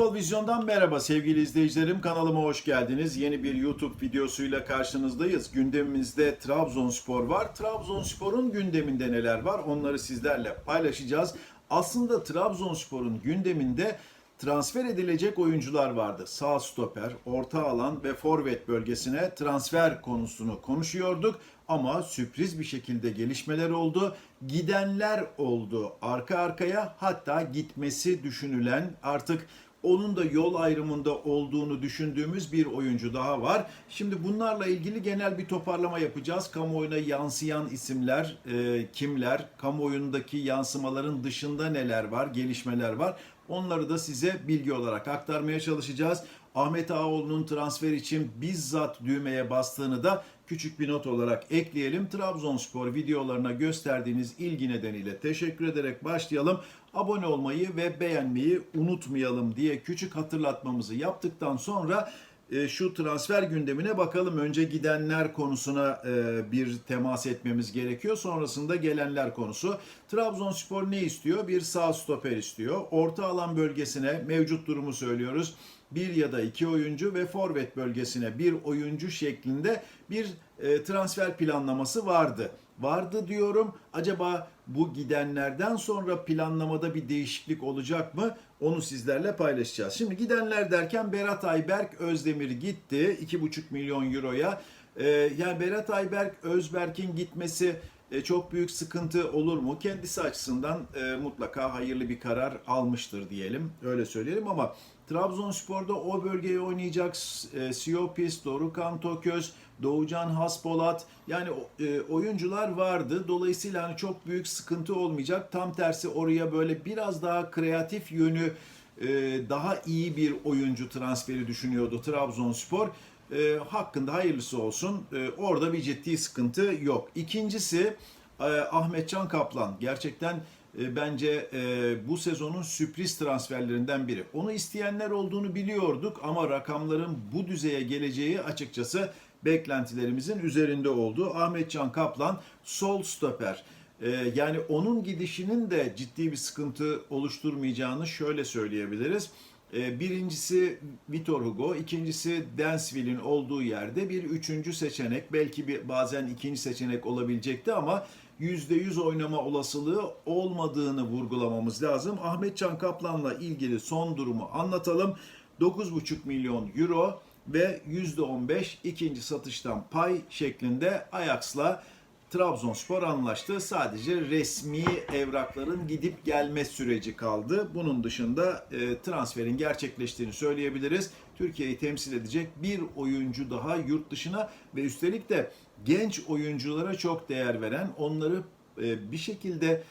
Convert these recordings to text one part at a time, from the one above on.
Futbol Vizyon'dan merhaba sevgili izleyicilerim. Kanalıma hoş geldiniz. Yeni bir YouTube videosuyla karşınızdayız. Gündemimizde Trabzonspor var. Trabzonspor'un gündeminde neler var onları sizlerle paylaşacağız. Aslında Trabzonspor'un gündeminde transfer edilecek oyuncular vardı. Sağ stoper, orta alan ve forvet bölgesine transfer konusunu konuşuyorduk. Ama sürpriz bir şekilde gelişmeler oldu. Gidenler oldu arka arkaya hatta gitmesi düşünülen artık onun da yol ayrımında olduğunu düşündüğümüz bir oyuncu daha var. Şimdi bunlarla ilgili genel bir toparlama yapacağız. Kamuoyuna yansıyan isimler e, kimler, kamuoyundaki yansımaların dışında neler var, gelişmeler var. Onları da size bilgi olarak aktarmaya çalışacağız. Ahmet Ağoğlu'nun transfer için bizzat düğmeye bastığını da küçük bir not olarak ekleyelim. Trabzonspor videolarına gösterdiğiniz ilgi nedeniyle teşekkür ederek başlayalım. Abone olmayı ve beğenmeyi unutmayalım diye küçük hatırlatmamızı yaptıktan sonra e, şu transfer gündemine bakalım. Önce gidenler konusuna e, bir temas etmemiz gerekiyor. Sonrasında gelenler konusu. Trabzonspor ne istiyor? Bir sağ stoper istiyor. Orta alan bölgesine mevcut durumu söylüyoruz. Bir ya da iki oyuncu ve forvet bölgesine bir oyuncu şeklinde bir e, transfer planlaması vardı. Vardı diyorum. Acaba bu gidenlerden sonra planlamada bir değişiklik olacak mı? Onu sizlerle paylaşacağız. Şimdi gidenler derken Berat Ayberk Özdemir gitti 2,5 milyon euroya. Ee, yani Berat Ayberk Özberk'in gitmesi e, çok büyük sıkıntı olur mu? Kendisi açısından e, mutlaka hayırlı bir karar almıştır diyelim. Öyle söyleyelim ama Trabzonspor'da o bölgeye oynayacak e, Siopis, Dorukan Toköz, Doğucan Haspolat yani e, oyuncular vardı. Dolayısıyla hani çok büyük sıkıntı olmayacak. Tam tersi oraya böyle biraz daha kreatif yönü e, daha iyi bir oyuncu transferi düşünüyordu Trabzonspor. E, hakkında hayırlısı olsun. E, orada bir ciddi sıkıntı yok. İkincisi e, Ahmetcan Kaplan. Gerçekten e, bence e, bu sezonun sürpriz transferlerinden biri. Onu isteyenler olduğunu biliyorduk ama rakamların bu düzeye geleceği açıkçası beklentilerimizin üzerinde oldu. Ahmetcan Kaplan sol stoper. E, yani onun gidişinin de ciddi bir sıkıntı oluşturmayacağını şöyle söyleyebiliriz. E, Birincisi Vitor Hugo, ikincisi Dansville'in olduğu yerde bir üçüncü seçenek, belki bir bazen ikinci seçenek olabilecekti ama %100 oynama olasılığı olmadığını vurgulamamız lazım. Ahmet Can Kaplan'la ilgili son durumu anlatalım. 9,5 milyon euro ve %15 ikinci satıştan pay şeklinde Ajax'la Trabzonspor anlaştı. Sadece resmi evrakların gidip gelme süreci kaldı. Bunun dışında e, transferin gerçekleştiğini söyleyebiliriz. Türkiye'yi temsil edecek bir oyuncu daha yurt dışına ve üstelik de genç oyunculara çok değer veren, onları e, bir şekilde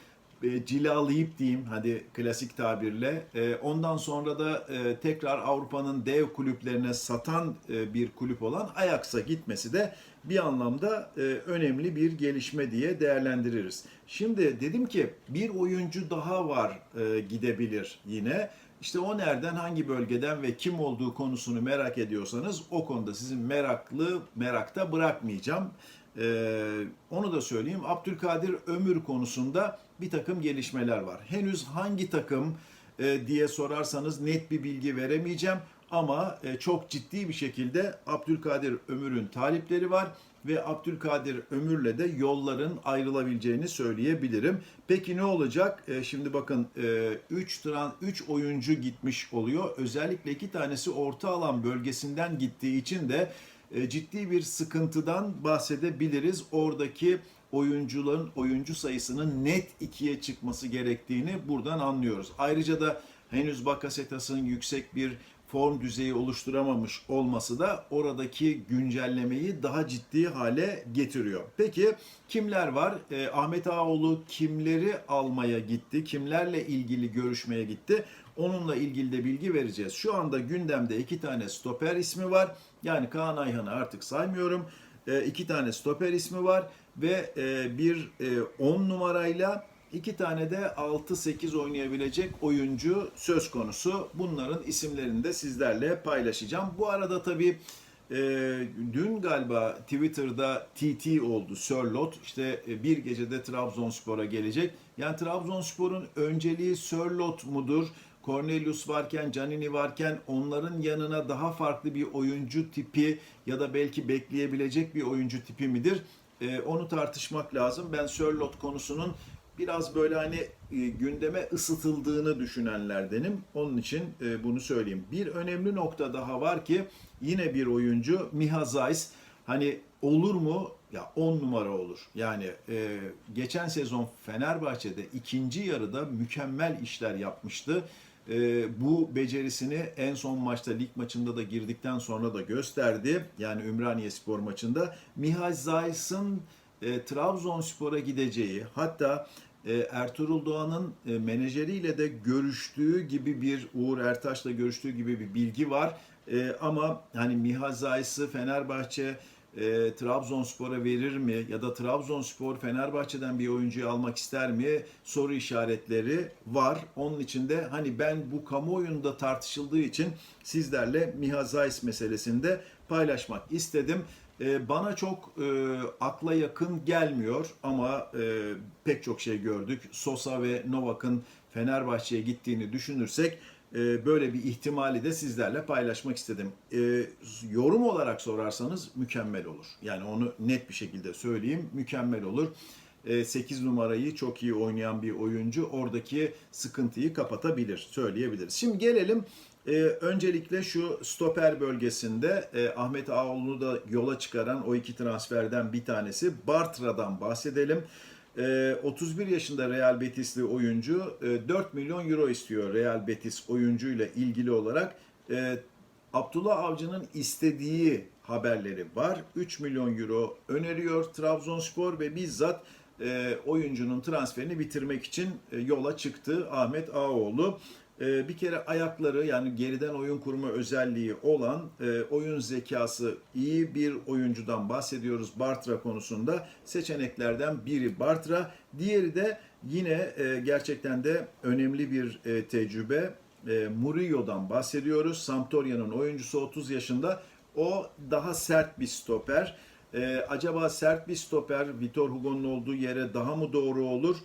e, cilalayıp diyeyim hadi klasik tabirle e, ondan sonra da e, tekrar Avrupa'nın dev kulüplerine satan e, bir kulüp olan Ajax'a gitmesi de bir anlamda önemli bir gelişme diye değerlendiririz. Şimdi dedim ki bir oyuncu daha var gidebilir yine. İşte o nereden, hangi bölgeden ve kim olduğu konusunu merak ediyorsanız o konuda sizin meraklı, merakta bırakmayacağım. Ee, onu da söyleyeyim. Abdülkadir Ömür konusunda bir takım gelişmeler var. Henüz hangi takım e, diye sorarsanız net bir bilgi veremeyeceğim. Ama e, çok ciddi bir şekilde Abdülkadir Ömür'ün talipleri var ve Abdülkadir Ömür'le de yolların ayrılabileceğini söyleyebilirim. Peki ne olacak? E, şimdi bakın 3 tran 3 oyuncu gitmiş oluyor. Özellikle iki tanesi orta alan bölgesinden gittiği için de e, ciddi bir sıkıntıdan bahsedebiliriz. Oradaki oyuncuların oyuncu sayısının net ikiye çıkması gerektiğini buradan anlıyoruz. Ayrıca da henüz Bakasetas'ın yüksek bir form düzeyi oluşturamamış olması da oradaki güncellemeyi daha ciddi hale getiriyor. Peki kimler var? Eh, Ahmet Ağoğlu kimleri almaya gitti? Kimlerle ilgili görüşmeye gitti? Onunla ilgili de bilgi vereceğiz. Şu anda gündemde iki tane stoper ismi var. Yani Kaan Ayhan'ı artık saymıyorum. E, iki tane stoper ismi var ve e, bir 10 e, numarayla iki tane de 6-8 oynayabilecek oyuncu söz konusu. Bunların isimlerini de sizlerle paylaşacağım. Bu arada tabii e, dün galiba Twitter'da TT oldu Sörlot. İşte e, bir gecede Trabzonspor'a gelecek. Yani Trabzonspor'un önceliği Sörlot mudur? Cornelius varken, Canini varken onların yanına daha farklı bir oyuncu tipi ya da belki bekleyebilecek bir oyuncu tipi midir? Ee, onu tartışmak lazım. Ben Sörlot konusunun biraz böyle hani e, gündeme ısıtıldığını düşünenlerdenim. Onun için e, bunu söyleyeyim. Bir önemli nokta daha var ki yine bir oyuncu Miha Zayis. Hani olur mu? Ya 10 numara olur. Yani e, geçen sezon Fenerbahçe'de ikinci yarıda mükemmel işler yapmıştı. Bu becerisini en son maçta lig maçında da girdikten sonra da gösterdi. Yani Ümraniye Spor maçında. Mihal Zayis'in e, Trabzonspor'a gideceği hatta Ertuğrul Doğan'ın e, menajeriyle de görüştüğü gibi bir Uğur Ertaş'la görüştüğü gibi bir bilgi var. E, ama hani Mihal Zayis'i Fenerbahçe e, Trabzonspor'a verir mi ya da Trabzonspor Fenerbahçe'den bir oyuncuyu almak ister mi soru işaretleri var. Onun için de hani ben bu kamuoyunda tartışıldığı için sizlerle Miha Zayis meselesinde paylaşmak istedim. E, bana çok e, akla yakın gelmiyor ama e, pek çok şey gördük. Sosa ve Novak'ın Fenerbahçe'ye gittiğini düşünürsek e, böyle bir ihtimali de sizlerle paylaşmak istedim. E, yorum olarak sorarsanız mükemmel olur. Yani onu net bir şekilde söyleyeyim. Mükemmel olur. 8 numarayı çok iyi oynayan bir oyuncu oradaki sıkıntıyı kapatabilir, söyleyebiliriz. Şimdi gelelim e, öncelikle şu stoper bölgesinde e, Ahmet Ağoğlu'nu da yola çıkaran o iki transferden bir tanesi Bartra'dan bahsedelim. E, 31 yaşında Real Betis'li oyuncu e, 4 milyon euro istiyor Real Betis oyuncuyla ilgili olarak. E, Abdullah Avcı'nın istediği haberleri var. 3 milyon euro öneriyor Trabzonspor ve bizzat e, oyuncunun transferini bitirmek için e, yola çıktı Ahmet Ağoğlu. E, bir kere ayakları yani geriden oyun kurma özelliği olan e, oyun zekası iyi bir oyuncudan bahsediyoruz Bartra konusunda. Seçeneklerden biri Bartra, diğeri de yine e, gerçekten de önemli bir e, tecrübe. Murillo'dan bahsediyoruz. Sampdoria'nın oyuncusu 30 yaşında. O daha sert bir stoper. Ee, acaba sert bir stoper Vitor Hugo'nun olduğu yere daha mı doğru olur?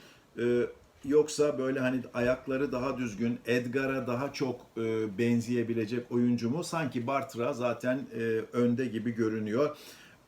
Yoksa böyle hani ayakları daha düzgün, Edgar'a daha çok e, benzeyebilecek oyuncu mu? Sanki Bartra zaten e, önde gibi görünüyor.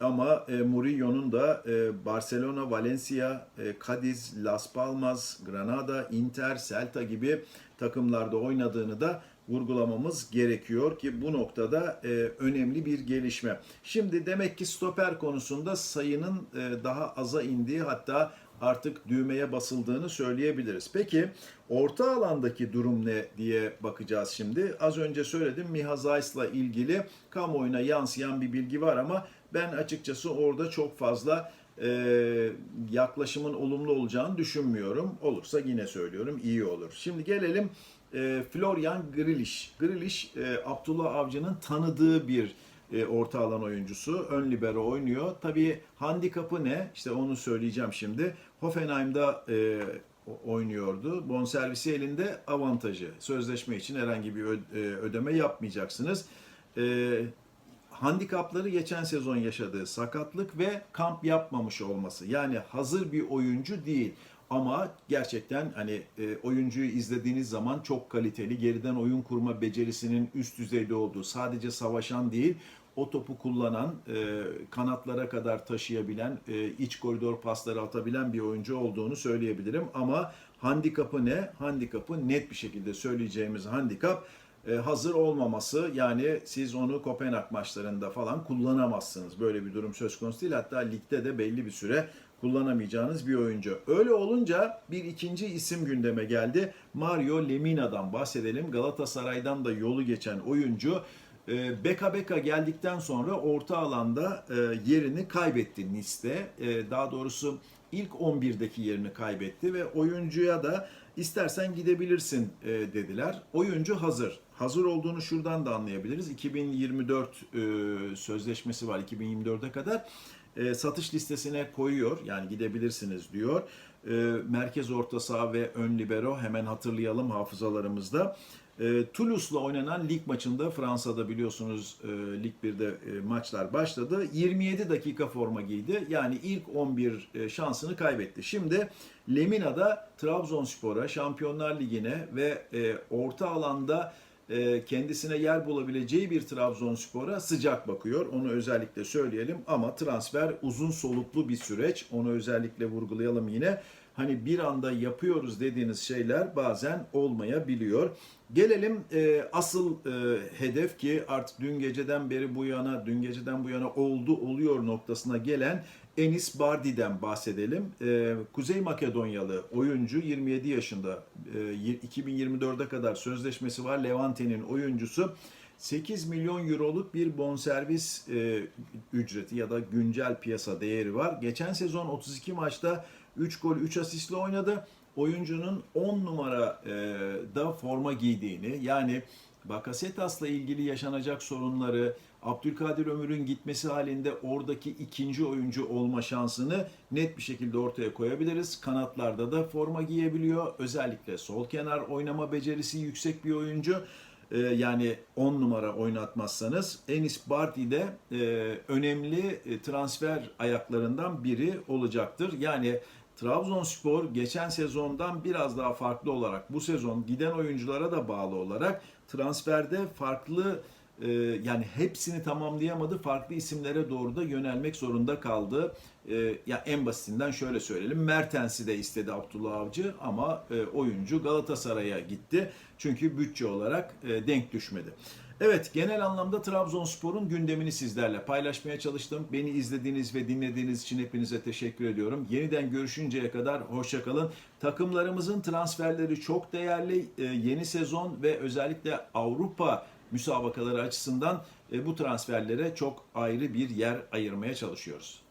Ama e, Murillo'nun da e, Barcelona, Valencia, e, Cadiz, Las Palmas, Granada, Inter, Celta gibi takımlarda oynadığını da vurgulamamız gerekiyor ki bu noktada e, önemli bir gelişme. Şimdi demek ki stoper konusunda sayının e, daha aza indiği hatta artık düğmeye basıldığını söyleyebiliriz. Peki orta alandaki durum ne diye bakacağız şimdi. Az önce söyledim Miha Zayis'la ilgili kamuoyuna yansıyan bir bilgi var ama ben açıkçası orada çok fazla e, yaklaşımın olumlu olacağını düşünmüyorum. Olursa yine söylüyorum iyi olur. Şimdi gelelim e, Florian Grilish. Grilish e, Abdullah Avcı'nın tanıdığı bir e, orta alan oyuncusu. Ön libero oynuyor. Tabii handikapı ne? İşte onu söyleyeceğim şimdi. Hoffenheim'da e, oynuyordu. Bonservisi elinde avantajı. Sözleşme için herhangi bir e, ödeme yapmayacaksınız. E, handikapları geçen sezon yaşadığı sakatlık ve kamp yapmamış olması. Yani hazır bir oyuncu değil. Ama gerçekten hani e, oyuncuyu izlediğiniz zaman çok kaliteli, geriden oyun kurma becerisinin üst düzeyde olduğu, sadece savaşan değil, o topu kullanan, e, kanatlara kadar taşıyabilen, e, iç koridor pasları atabilen bir oyuncu olduğunu söyleyebilirim. Ama handikapı ne? Handikapı net bir şekilde söyleyeceğimiz handikap e, hazır olmaması. Yani siz onu Kopenhag maçlarında falan kullanamazsınız. Böyle bir durum söz konusu değil. Hatta ligde de belli bir süre kullanamayacağınız bir oyuncu. Öyle olunca bir ikinci isim gündeme geldi. Mario Lemina'dan bahsedelim. Galatasaray'dan da yolu geçen oyuncu. E, Beka Beka geldikten sonra orta alanda e, yerini kaybetti Nice'de. E, daha doğrusu ilk 11'deki yerini kaybetti ve oyuncuya da istersen gidebilirsin e, dediler. Oyuncu hazır. Hazır olduğunu şuradan da anlayabiliriz. 2024 e, sözleşmesi var 2024'e kadar. E, satış listesine koyuyor. Yani gidebilirsiniz diyor. E, merkez orta saha ve ön libero hemen hatırlayalım hafızalarımızda. E, Toulouse'la oynanan lig maçında Fransa'da biliyorsunuz e, Lig 1'de e, maçlar başladı. 27 dakika forma giydi. Yani ilk 11 e, şansını kaybetti. Şimdi Lemina'da Trabzonspor'a, Şampiyonlar Ligi'ne ve e, orta alanda e, kendisine yer bulabileceği bir Trabzonspor'a sıcak bakıyor. Onu özellikle söyleyelim ama transfer uzun soluklu bir süreç. Onu özellikle vurgulayalım yine. Hani bir anda yapıyoruz dediğiniz şeyler bazen olmayabiliyor. Gelelim e, asıl e, hedef ki artık dün geceden beri bu yana, dün geceden bu yana oldu oluyor noktasına gelen Enis Bardi'den bahsedelim. E, Kuzey Makedonyalı oyuncu 27 yaşında. E, 2024'e kadar sözleşmesi var. Levante'nin oyuncusu. 8 milyon euroluk bir bonservis e, ücreti ya da güncel piyasa değeri var. Geçen sezon 32 maçta 3 gol 3 asistle oynadı. Oyuncunun 10 numara e, da forma giydiğini yani Bakasetas'la ilgili yaşanacak sorunları, Abdülkadir Ömür'ün gitmesi halinde oradaki ikinci oyuncu olma şansını net bir şekilde ortaya koyabiliriz. Kanatlarda da forma giyebiliyor. Özellikle sol kenar oynama becerisi yüksek bir oyuncu. Ee, yani 10 numara oynatmazsanız Enis Bardi de e, önemli e, transfer ayaklarından biri olacaktır. Yani Trabzonspor geçen sezondan biraz daha farklı olarak bu sezon giden oyunculara da bağlı olarak transferde farklı e, yani hepsini tamamlayamadı. Farklı isimlere doğru da yönelmek zorunda kaldı. E, ya en basitinden şöyle söyleyelim. Mertens'i de istedi Abdullah Avcı ama e, oyuncu Galatasaray'a gitti. Çünkü bütçe olarak e, denk düşmedi. Evet genel anlamda Trabzonspor'un gündemini sizlerle paylaşmaya çalıştım. Beni izlediğiniz ve dinlediğiniz için hepinize teşekkür ediyorum. Yeniden görüşünceye kadar hoşçakalın. Takımlarımızın transferleri çok değerli. E, yeni sezon ve özellikle Avrupa müsabakaları açısından e, bu transferlere çok ayrı bir yer ayırmaya çalışıyoruz.